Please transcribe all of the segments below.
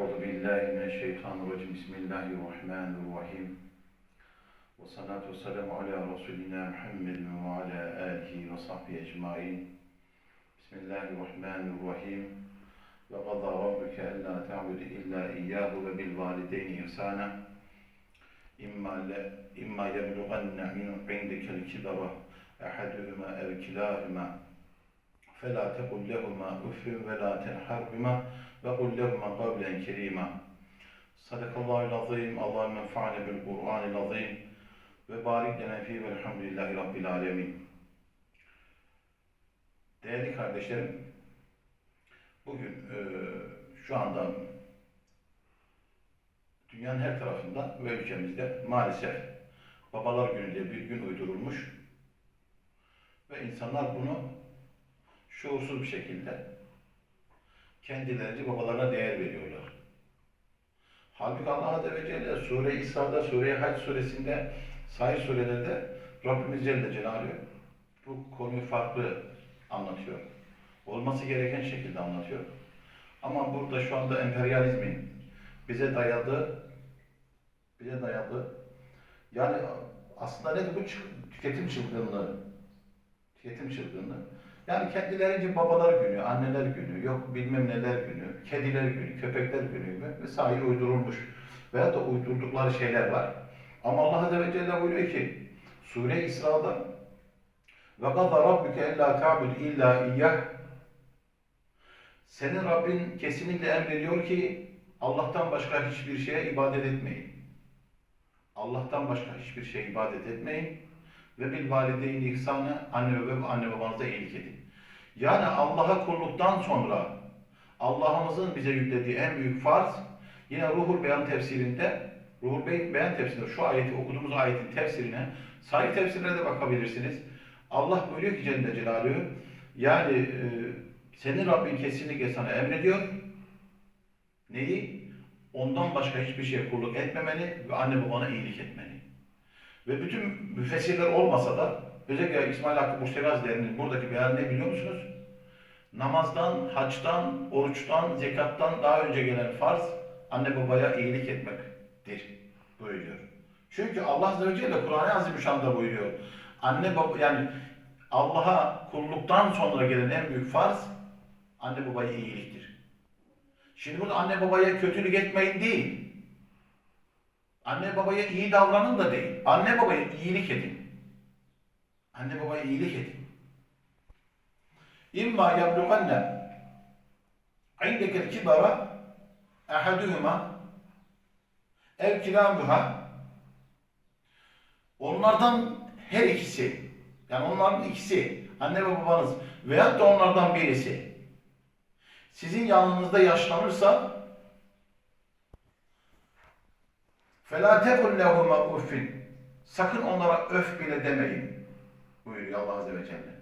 Euzu billahi mineşşeytanirracim. Bismillahirrahmanirrahim. Ve salatu vesselamu ala Resulina Muhammedin ve ala alihi ve sahbihi ecmaîn. Bismillahirrahmanirrahim. Ve qadâ rabbuke ellâ ta'budu illâ iyyâhu ve bil valideyni ihsâna. İmma le imma yeblughanna min 'indikel kibara ahaduhuma ev kilâhuma فلا تقل لهما أف ولا تنحرهما وقل لهما قولا كريما صدق الله العظيم اللهم انفعنا بالقرآن العظيم وبارك لنا فيه والحمد لله رب العالمين Değerli kardeşlerim, bugün e, şu anda dünyanın her tarafında ve ülkemizde maalesef Babalar Günü diye bir gün uydurulmuş ve insanlar bunu şuursuz bir şekilde kendilerince babalarına değer veriyorlar. Halbuki Allah Azze ve Celle Sure-i İsra'da, Sure-i Hac suresinde, sahih surelerde Rabbimiz Celle Celaluhu bu konuyu farklı anlatıyor. Olması gereken şekilde anlatıyor. Ama burada şu anda emperyalizmin bize dayadığı, bize dayadığı, yani aslında nedir bu tüketim çılgınlığı? Tüketim çılgınlığı. Yani kendilerince babalar günü, anneler günü, yok bilmem neler günü, kediler günü, köpekler günü gibi vesaire uydurulmuş. Veya da uydurdukları şeyler var. Ama Allah Azze ve Celle buyuruyor ki, Sure-i İsra'da وَقَضَ رَبُّكَ اَلَّا تَعْبُدْ اِلَّا اِيَّهِ Senin Rabbin kesinlikle emrediyor ki Allah'tan başka hiçbir şeye ibadet etmeyin. Allah'tan başka hiçbir şeye ibadet etmeyin ve bil valideyni ihsanı anne ve anne babanıza iyilik edin. Yani Allah'a kulluktan sonra Allah'ımızın bize yüklediği en büyük farz yine Ruhul Beyan tefsirinde Ruhul Be- Beyan tefsirinde şu ayeti okuduğumuz ayetin tefsirine sahih tefsirlere de bakabilirsiniz. Allah buyuruyor ki Celle Celaluhu yani e, senin Rabbin kesinlikle sana emrediyor. Neyi? Ondan başka hiçbir şeye kulluk etmemeni ve anne babana iyilik etmeni. Ve bütün müfessirler olmasa da özellikle İsmail Hakkı Bursevi Hazretleri'nin buradaki beyanı ne biliyor musunuz? Namazdan, haçtan, oruçtan, zekattan daha önce gelen farz anne babaya iyilik etmektir buyuruyor. Çünkü Allah Azze ve Celle Kur'an-ı Azimüşşan'da buyuruyor. Anne baba yani Allah'a kulluktan sonra gelen en büyük farz anne babaya iyiliktir. Şimdi burada anne babaya kötülük etmeyin değil. Anne babaya iyi davranın da değil. Anne babaya iyilik edin. Anne babaya iyilik edin. İmma yablughanne indekel kibara ahaduhuma ev kilamuha onlardan her ikisi yani onların ikisi anne ve babanız veyahut da onlardan birisi sizin yanınızda yaşlanırsa فَلَا تَقُلْ لَهُمَا اُفِّنْ Sakın onlara öf bile demeyin. Buyuruyor Allah Azze ve Celle.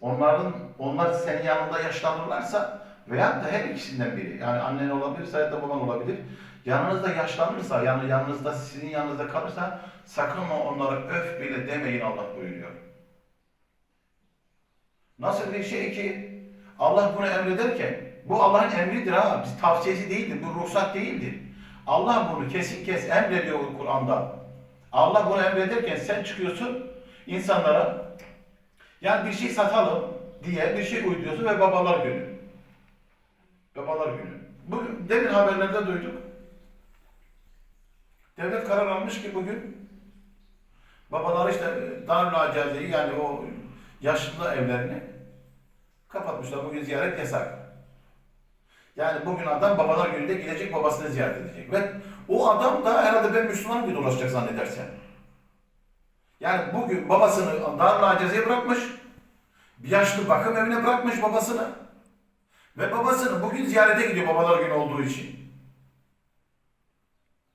Onların, onlar senin yanında yaşlanırlarsa veya da her ikisinden biri. Yani annen olabilir, ya da baban olabilir. Yanınızda yaşlanırsa, yani yanınızda, sizin yanınızda kalırsa sakın onlara öf bile demeyin Allah buyuruyor. Nasıl bir şey ki Allah bunu emrederken bu Allah'ın emridir ha. Biz tavsiyesi değildir. Bu ruhsat değildir. Allah bunu kesin kes emrediyor Kur'an'da. Allah bunu emrederken sen çıkıyorsun insanlara yani bir şey satalım diye bir şey uyduruyorsun ve babalar günü. Babalar günü. Bugün demin haberlerde duyduk. Devlet karar almış ki bugün babalar işte Darül Acaze'yi yani o yaşlı evlerini kapatmışlar. Bugün ziyaret yasak. Yani bugün adam babalar gününde gidecek babasını ziyaret edecek. Ve o adam da herhalde ben Müslüman gibi dolaşacak zannedersen. Yani bugün babasını Darül Acaze'ye bırakmış. Bir yaşlı bakım evine bırakmış babasını. Ve babasını bugün ziyarete gidiyor babalar günü olduğu için.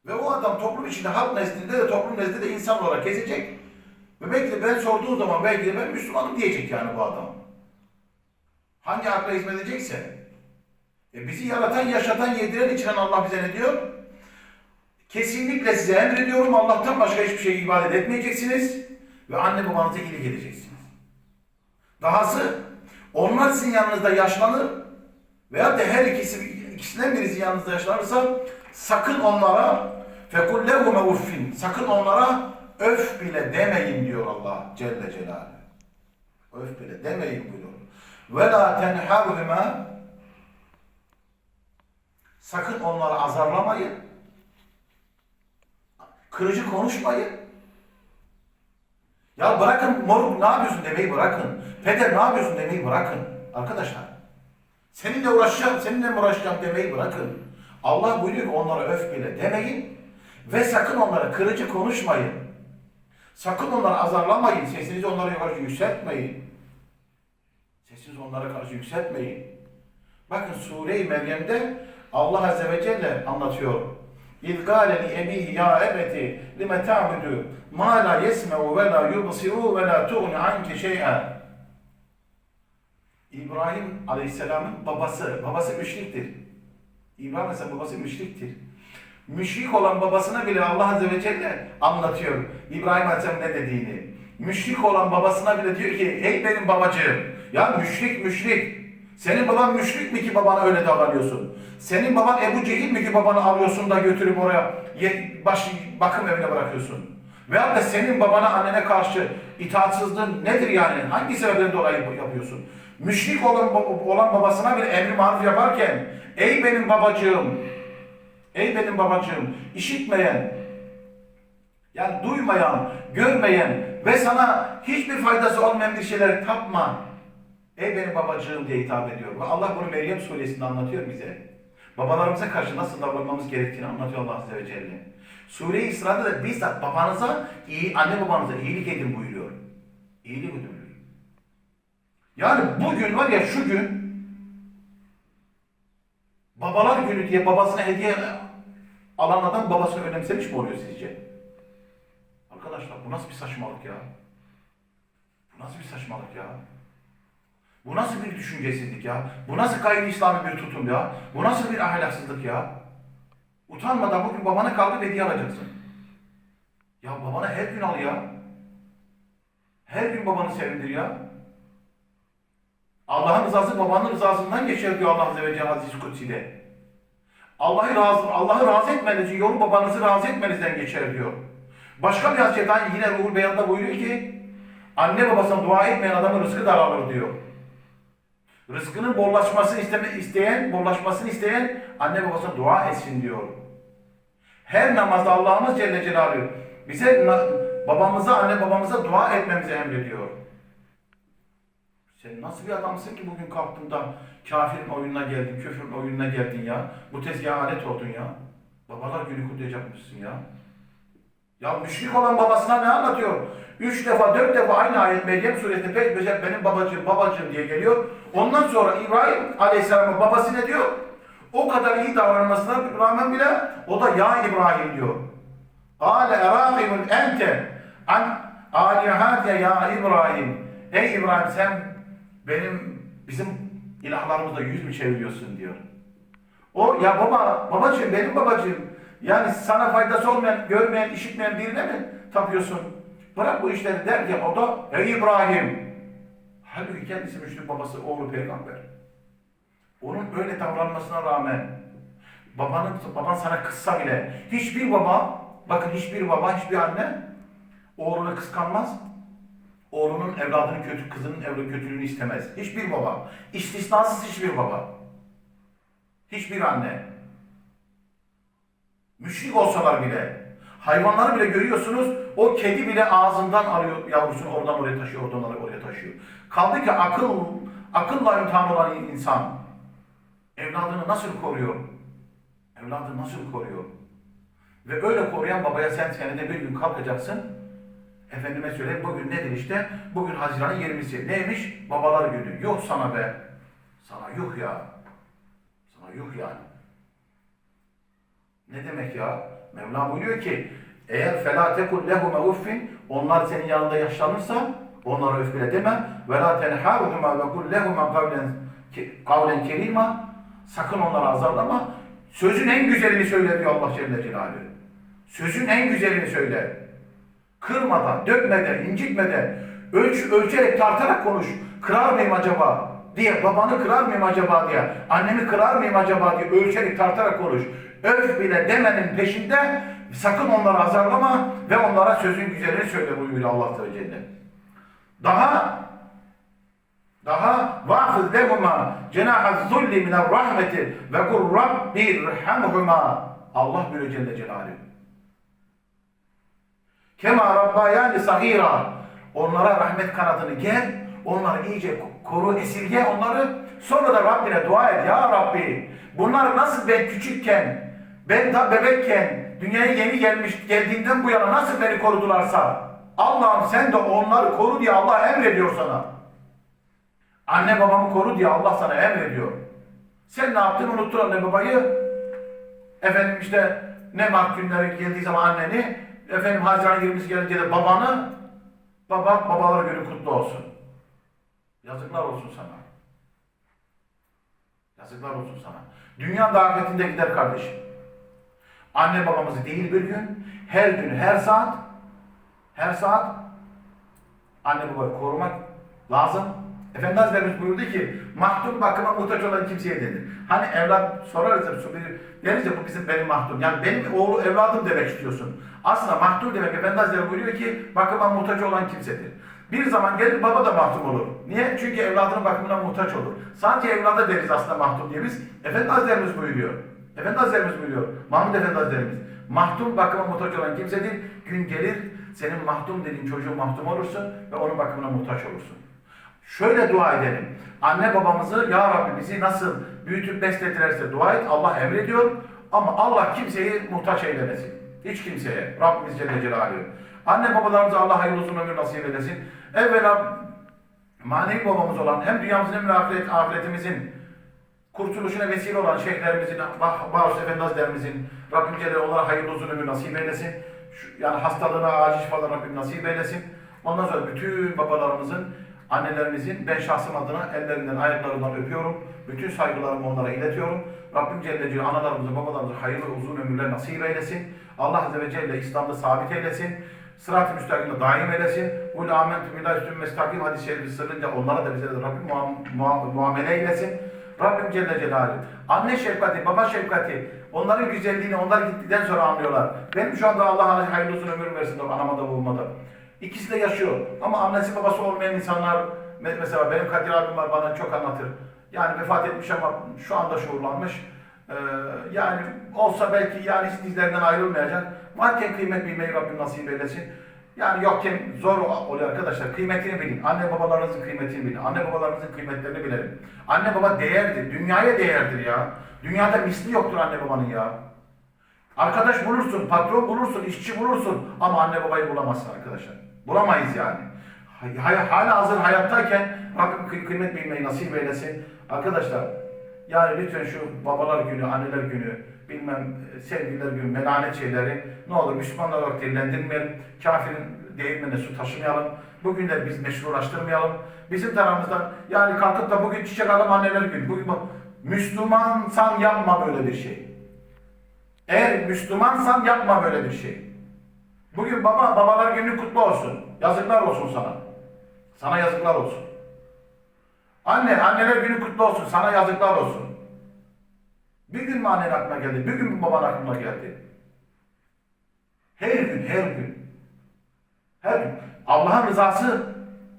Ve o adam toplum içinde halk nezdinde de toplum nezdinde de insan olarak gezecek. Ve belki de ben sorduğum zaman belki de ben Müslümanım diyecek yani bu adam. Hangi akla hizmet edecekse. E bizi yaratan, yaşatan, yediren, içiren Allah bize ne diyor? Kesinlikle size emrediyorum Allah'tan başka hiçbir şey ibadet etmeyeceksiniz ve anne babanıza iyilik edeceksiniz. Dahası onlar sizin yanınızda yaşlanır veya da her ikisi ikisinden birisi yanınızda yaşlanırsa sakın onlara fekullehuma uffin sakın onlara öf bile demeyin diyor Allah Celle Celaluhu. Öf bile demeyin buyuruyor. Ve la tenharhuma sakın onları azarlamayın. Kırıcı konuşmayın. Ya bırakın moruk ne yapıyorsun demeyi bırakın. Peder ne yapıyorsun demeyi bırakın. Arkadaşlar. Seninle uğraşacağım, seninle mi uğraşacağım demeyi bırakın. Allah buyuruyor ki onlara öf bile demeyin. Ve sakın onlara kırıcı konuşmayın. Sakın onları azarlamayın. Sesinizi onlara karşı yükseltmeyin. Sesinizi onlara karşı yükseltmeyin. Bakın Sure-i Meryem'de Allah Azze ve Celle anlatıyor. Ebihi ya ebeti lime ta'budu ma la yesme'u ve la yubsiru ve la tuğni anke şey'en. İbrahim Aleyhisselam'ın babası, babası müşriktir. İbrahim Aleyhisselam babası müşriktir. Müşrik olan babasına bile Allah Azze ve Celle anlatıyor İbrahim Aleyhisselam ne dediğini. Müşrik olan babasına bile diyor ki ey benim babacığım ya müşrik müşrik senin baban müşrik mi ki babana öyle davranıyorsun? Senin baban Ebu Cehil mi ki babanı alıyorsun da götürüp oraya baş, bakım evine bırakıyorsun? Veyahut da senin babana annene karşı itaatsızlığın nedir yani? Hangi sebepten dolayı yapıyorsun? Müşrik olan, olan babasına bile emri maruf yaparken ey benim babacığım, ey benim babacığım işitmeyen, yani duymayan, görmeyen ve sana hiçbir faydası olmayan bir şeyler tapma. Ey benim babacığım diye hitap ediyor. Allah bunu Meryem suresinde anlatıyor bize. Babalarımıza karşı nasıl davranmamız gerektiğini anlatıyor Allah Azze ve Celle. Sure-i İsra'da da bizzat babanıza, iyi, anne babanıza iyilik edin buyuruyor. İyilik edin buyuruyor. Yani bugün var ya şu gün babalar günü diye babasına hediye alan adam babasını önemsemiş mi oluyor sizce? Arkadaşlar bu nasıl bir saçmalık ya? Bu nasıl bir saçmalık ya? Bu nasıl bir düşüncesizlik ya? Bu nasıl gayri İslami bir tutum ya? Bu nasıl bir ahlaksızlık ya? Utanmadan bugün babana kalkıp hediye alacaksın. Ya babana her gün al ya. Her gün babanı sevindir ya. Allah'ın rızası babanın rızasından geçer diyor Allah Azze ve Celle Aziz Kutsi'de. Allah'ı razı, Allah'ı razı etmeniz için yolu babanızı razı etmenizden geçer diyor. Başka bir hadiseden yine Ruhul Beyan'da buyuruyor ki anne babasına dua etmeyen adamın rızkı daralır diyor. Rızkının bollaşmasını isteme, isteyen, bollaşmasını isteyen anne babasına dua etsin diyor. Her namazda Allah'ımız Celle Celaluhu bize babamıza, anne babamıza dua etmemizi emrediyor. Sen nasıl bir adamsın ki bugün kalktın da kafirin oyununa geldin, küfrün oyununa geldin ya. Bu tezgaha alet oldun ya. Babalar günü kutlayacakmışsın ya. Ya müşrik olan babasına ne anlatıyor? Üç defa, dört defa aynı ayet Meryem suresinde peş peşe benim babacığım, babacığım diye geliyor. Ondan sonra İbrahim Aleyhisselam'ın babası ne diyor? O kadar iyi davranmasına rağmen bile o da ya İbrahim diyor. Kâle erâgibun ente an âlihâte ya İbrahim. Ey İbrahim sen benim bizim ilahlarımızda yüz mü çeviriyorsun diyor. O ya baba, babacığım benim babacığım. Yani sana faydası olmayan, görmeyen, işitmeyen birine mi tapıyorsun? Bırak bu işleri derken o da ey İbrahim. Halbuki kendisi müşrik babası, oğlu peygamber. Onun öyle davranmasına rağmen babanın, baban sana kızsa bile hiçbir baba, bakın hiçbir baba, hiçbir anne oğlunu kıskanmaz. Oğlunun evladının kötü, kızının evladı kötülüğünü istemez. Hiçbir baba. istisnasız hiçbir baba. Hiçbir anne. Müşrik olsalar bile. Hayvanları bile görüyorsunuz. O kedi bile ağzından alıyor yavrusunu oradan oraya taşıyor, oradan oraya taşıyor. Kaldı ki akıl, akılla imtihan olan insan evladını nasıl koruyor? Evladını nasıl koruyor? Ve öyle koruyan babaya sen senede bir gün kalkacaksın. Efendime söyleyeyim bugün nedir işte? Bugün Haziran'ın 20'si. Neymiş? Babalar günü. Yok sana be. Sana yok ya. Sana yok yani. Ne demek ya? Mevla buyuruyor ki eğer felâ tekul lehume uffin onlar senin yanında yaşlanırsa onlara öf bile deme tenhâruhuma ve kul lehuma kavlen, kerîmâ sakın onları azarlama sözün en güzelini söyle diyor Allah Celle Celaluhu. Sözün en güzelini söyle. Kırmadan, dökmeden, incitmeden, ölç, ölçerek, tartarak konuş. Kırar mıyım acaba? diye babanı kırar mıyım acaba diye, annemi kırar mıyım acaba diye ölçerek tartarak konuş. Öf bile demenin peşinde sakın onları azarlama ve onlara sözün güzelini söyle buyuruyor Allah ve Celle. Daha daha vafız lehuma cenaha zulli minel rahmeti ve kul rabbi irhamhuma Allah böyle Celle Celaluhu. Kema rabbayani sahira onlara rahmet kanadını ger onları iyice koru esirge onları sonra da Rabbine dua et ya Rabbi bunlar nasıl ben küçükken ben da bebekken dünyaya yeni gelmiş geldiğinden bu yana nasıl beni korudularsa Allah'ım sen de onları koru diye Allah emrediyor sana. Anne babamı koru diye Allah sana emrediyor. Sen ne yaptın? Unuttun anne babayı. Efendim işte ne mart günleri geldiği zaman anneni, efendim Haziran 20'si gelince de babanı, baba, babalar günü kutlu olsun. Yazıklar olsun sana. Yazıklar olsun sana. Dünya da ahiretinde gider kardeşim. Anne babamızı değil bir gün, her gün, her saat, her saat anne babayı korumak lazım. Efendi Hazretlerimiz buyurdu ki, mahdum bakıma muhtaç olan kimseye denir. Hani evlat sorarız ya, deriz ya bu bizim benim mahdum. Yani benim oğlu evladım demek istiyorsun. Aslında mahdum demek Efendi Hazretleri buyuruyor ki, bakıma muhtaç olan kimsedir. Bir zaman gelir baba da mahdum olur. Niye? Çünkü evladının bakımına muhtaç olur. Sadece evlada deriz aslında mahdum diye biz. Efendi Hazretlerimiz buyuruyor. Efendi Hazretlerimiz buyuruyor. Mahmud Efendi Hazretlerimiz. Mahdum bakıma muhtaç olan kimsedir. Gün gelir senin mahdum dediğin çocuğun mahdum olursun ve onun bakımına muhtaç olursun. Şöyle dua edelim. Anne babamızı Ya Rabbi bizi nasıl büyütüp beslettilerse dua et. Allah emrediyor. Ama Allah kimseyi muhtaç eylemesin. Hiç kimseye. Rabbimiz Celle Celaluhu. Anne babalarımıza Allah hayırlı uzun ömür nasip eylesin. Evvela manevi babamız olan hem dünyamızın hem ahiret, ahiretimizin kurtuluşuna vesile olan şeyhlerimizin, Bağış Efendi Hazretlerimizin Rabbim Celle onlara hayırlı uzun ömür nasip eylesin. Şu- yani hastalığına acil şifalar Rabbim nasip eylesin. Ondan sonra bütün babalarımızın, annelerimizin ben şahsım adına ellerinden, ayaklarından öpüyorum. Bütün saygılarımı onlara iletiyorum. Rabbim Celle Celle analarımıza, babalarımıza hayırlı uzun ömürler nasip eylesin. Allah Azze ve Celle İslam'da sabit eylesin. Sırat-ı müstakimde daim eylesin. Kul amentu billahi üstün mestakim hadis-i şerifi sırrınca onlara da bize de Rabbim muam- muamele eylesin. Rabbim Celle Celaluhu. Anne şefkati, baba şefkati, onların güzelliğini onlar gittikten sonra anlıyorlar. Benim şu anda Allah hayırlı uzun ömür versin anama da babama da. İkisi de yaşıyor. Ama annesi babası olmayan insanlar, me- mesela benim Kadir abim var bana çok anlatır. Yani vefat etmiş ama şu anda şuurlanmış. Ee, yani olsa belki yani hiç dizlerinden ayrılmayacak. Varken kıymet bilmeyi Rabbim nasip eylesin. Yani yokken zor oluyor arkadaşlar. Kıymetini bilin. Anne babalarınızın kıymetini bilin. Anne babalarınızın kıymetlerini bilelim. Anne baba değerdir. Dünyaya değerdir ya. Dünyada misli yoktur anne babanın ya. Arkadaş bulursun, patron bulursun, işçi bulursun ama anne babayı bulamazsın arkadaşlar. Bulamayız yani. Hala hazır hayattayken Rabbim kıy- kıymet bilmeyi nasip eylesin. Arkadaşlar yani lütfen şu babalar günü, anneler günü, bilmem e, sevgililer günü, melanet şeyleri ne olur Müslümanlar olarak dillendirmeyelim. Kafirin değirmenine su taşımayalım. Bugünleri biz meşrulaştırmayalım. Bizim tarafımızdan yani kalkıp da bugün çiçek alalım anneler günü. Bugün bu- Müslümansan yapma böyle bir şey. Eğer Müslümansan yapma böyle bir şey. Bugün baba, babalar günü kutlu olsun. Yazıklar olsun sana. Sana yazıklar olsun. Anne, anneler günü kutlu olsun. Sana yazıklar olsun. Bir gün mü annen aklına geldi? Bir gün mü baban aklına geldi? Her gün, her gün. Her gün. Allah'ın rızası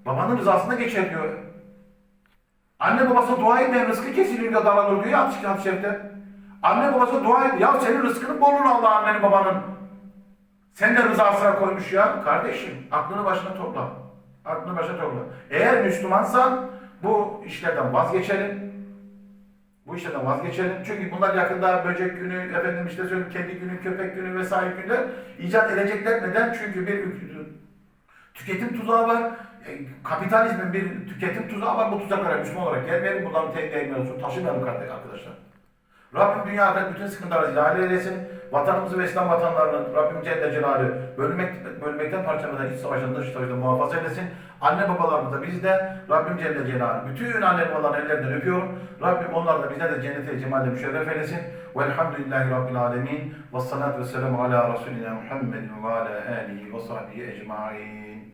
babanın rızasına geçer diyor. Anne babası dua etmeyen rızkı kesilir diyor dalanır diyor ya hadis-i şerifte. Anne babası dua et. Ya senin rızkını bolun Allah annenin babanın. Sen de rızasına koymuş ya. Kardeşim aklını başına topla. Aklını başına topla. Eğer Müslümansan bu işlerden vazgeçelim. Bu işlerden vazgeçelim. Çünkü bunlar yakında böcek günü, efendim işte söyleyeyim kedi günü, köpek günü vesaire günler icat edecekler. Neden? Çünkü bir tüketim tuzağı var. E, kapitalizmin bir tüketim tuzağı var. Bu tuzaklara Müslüman olarak gelmeyelim. Bunların tek değmeyelim. Taşımayalım arkadaşlar. Rabbim dünya ahiret bütün sıkıntıları zahil eylesin. Vatanımızı ve İslam vatanlarını Rabbim Celle Celaluhu bölmek, bölmekten parçaladan iç savaşında dış savaşında muhafaza eylesin. Anne babalarımız da biz de Rabbim Celle Celaluhu bütün anne babaların ellerinden öpüyorum. Rabbim onlar da bizler de cennete cemalde müşerref eylesin. Velhamdülillahi Rabbil alemin. Ve salatu ve selamu ala Resulina Muhammedin ve ala alihi ve sahbihi ecma'in.